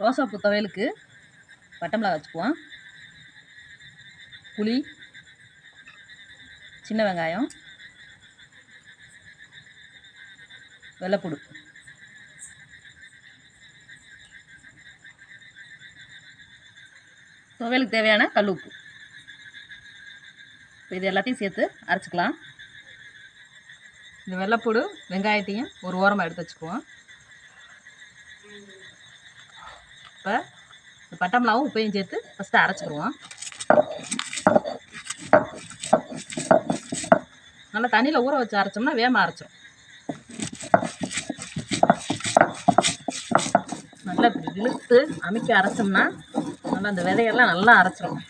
ரோசாப்பூ துவையலுக்கு பட்டை மிளகா வச்சுக்குவோம். புளி சின்ன வெங்காயம் வெள்ளைப்பூடு. துவையலுக்கு தேவையான கல் உப்பு. இப்போ இது எல்லாத்தையும் சேர்த்து அரைச்சிக்கலாம். இந்த வெள்ளைப்பூடு வெங்காயத்தையும் ஒரு ஓரமாக எடுத்து வச்சுக்குவோம். இப்போ இந்த பட்டை மிளகாவும் உப்பையும் சேர்த்து ஃபஸ்ட்டு அரைச்சிக்கிடுவோம். நல்லா தண்ணியில் ஊற வச்சு அரைச்சோம்னா வேகமாக அரைச்சிரும் நல்லா இழுத்து அமைக்க அரைச்சோம்னா நல்லா அந்த விதையெல்லாம் நல்லா அரைச்சிடும்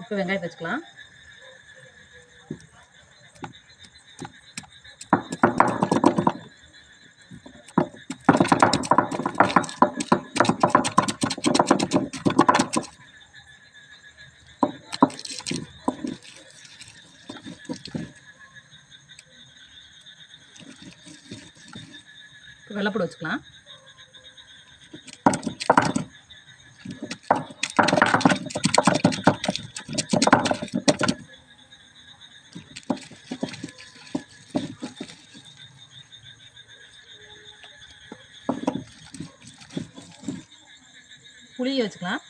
இப்போ வெங்காயத்தை வச்சுக்கலாம். வெள்ளப்பூடு வச்சுக்கலாம். புளியை வச்சுக்கலாம்.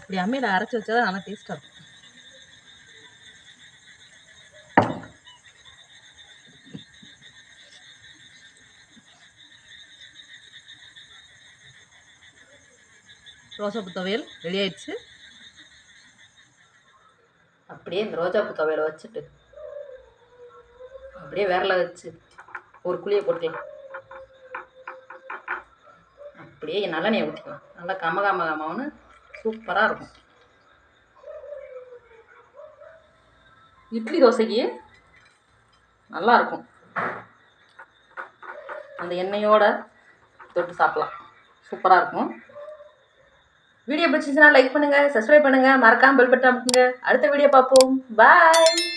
இப்படி அம்மியில் அரைச்சி வச்சா தான் நல்லா டேஸ்ட்டாக இருக்கும். ரோசாப்பூ துவையல் ரெடி ஆயிடுச்சு அப்படியே இந்த ரோஜாப்பூ துவையலை வச்சுட்டு அப்படியே விரல வச்சு ஒரு குழியை போட்டுக்கலாம். அப்படியே நல்லெண்ணெயை ஊற்றிக்கலாம். நல்லா கம கம கமன்னு சூப்பராக இருக்கும். இட்லி தோசைக்கு நல்லா இருக்கும். அந்த எண்ணெயோட தொட்டு சாப்பிடலாம். சூப்பராக இருக்கும். வீடியோ பிடிச்சிச்சுன்னா லைக் பண்ணுங்கள் சப்ஸ்கிரைப் பண்ணுங்கள் மறக்காமல் பெல் பட்டன் அமுக்குங்க. அடுத்த வீடியோ பார்ப்போம். பாய்